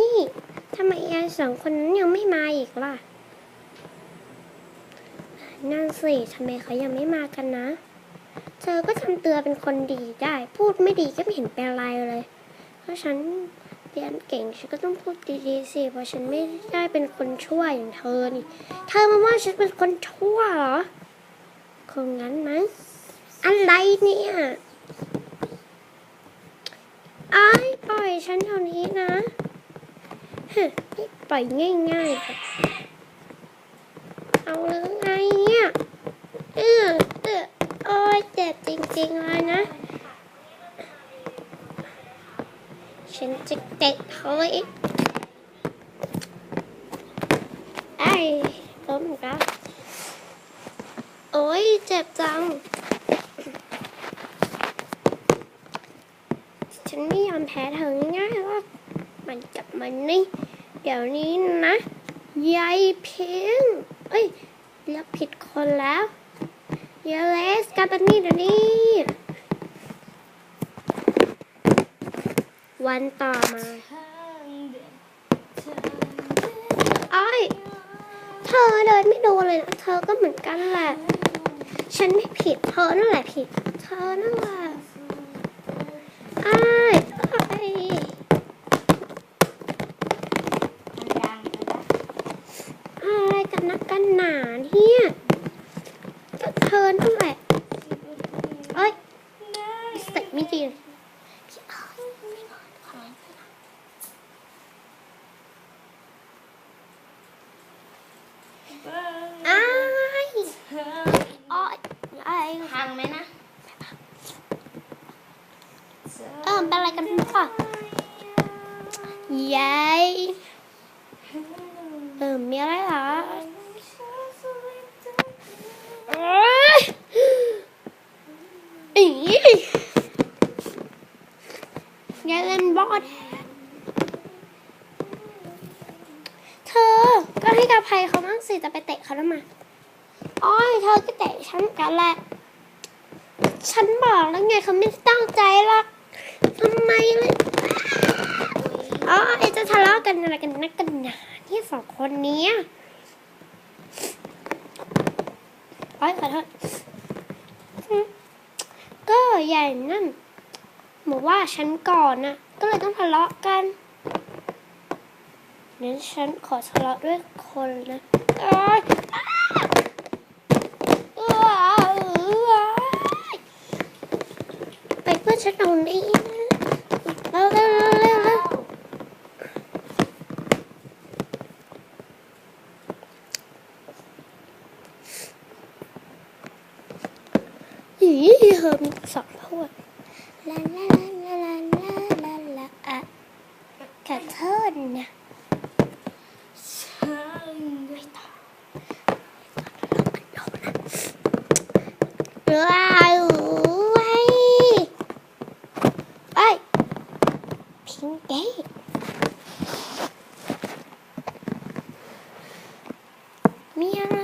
นี่ทำไมยายสองคนนั้นยังไม่มาอีกล่ะ นั่นสิทำไมเขายังไม่มากันนะ เธอก็ทำเตัวเป็นคนดีได้ พูดไม่ดีก็ไม่เห็นเป็นไรเลย เพราะฉันเรียนเก่งฉันก็ต้องพูดดีๆสิ เพราะฉันไม่ได้เป็นคนชั่วอย่างเธอนี่ เธอมาว่าฉันเป็นคนชั่วเหรอ คงงั้นมั้งอะไรเนี่ยไอ้ายปล่อยฉันเท่านี้นะ ปล่อยง่ายๆแบบเอาหรือไงเนี่ยเออเออโอ้ยเจ็บจริงๆเลยนะ ฉันจะเตะเธออีกไอ้ล้มกแล้วโอ้ยเจ็บจัง ฉันไม่ยอมแพ้เธอง่ายๆหรอก มันจับมันนี่ เดี๋ยวนี้นะยายเพียงเอ้ยเลือกผิดคนแล้วยายเลสกลับมานี่เดี๋ยวนี้ วันต่อมาไอ้ยเธอเดินไม่ดูเลยนะเธอก็เหมือนกันแหละ ฉันไม่ผิด เธอนั่นแหละผิด เธอนั่นแหละไอ้ายอ้ายอะไรกั นนักกันหนาเนี่ยก็เธอนั่นแหละเอ้ยใส่ไม่ดีเลยพี่อ้อยพี่อ้อยขอร้องอ้ายอ้อยอ้ายพังไหมนะ เออเป็นอะไรกันป่ะยายเออมีอะไรเหรอเอ้ยอียาย เล่นบอลเธอ ก็ให้กระภัยเขาบ้างสิจะไปเตะเขาทำไมอ้อยเธอก็เตะฉันกันแหละ ฉันบอกแล้วไงเขาไม่ตั้งใจหรอกทำไมเลยอ๋อไอจะทะเลาะกันอะไรกันนักกันหนาเนี่สองคนเนี้ยโอ้ยขอโทษอืมก็ใหญ่นั่น บอกว่าฉันก่อนน่ะก็เลยต้องทะเลาะกันงั้นฉันขอทะเลาะด้วยคนนะไปเพื่อฉันตรงนี้เร็วเร็วเร็วเร็วเร็วอีเธอมีสองพวก ลาลาลาลาลาลาลาอะขอโทษนะช่างไม่ต่อลงนะว้าวไว้ไอ้พิงเก้มีอะไร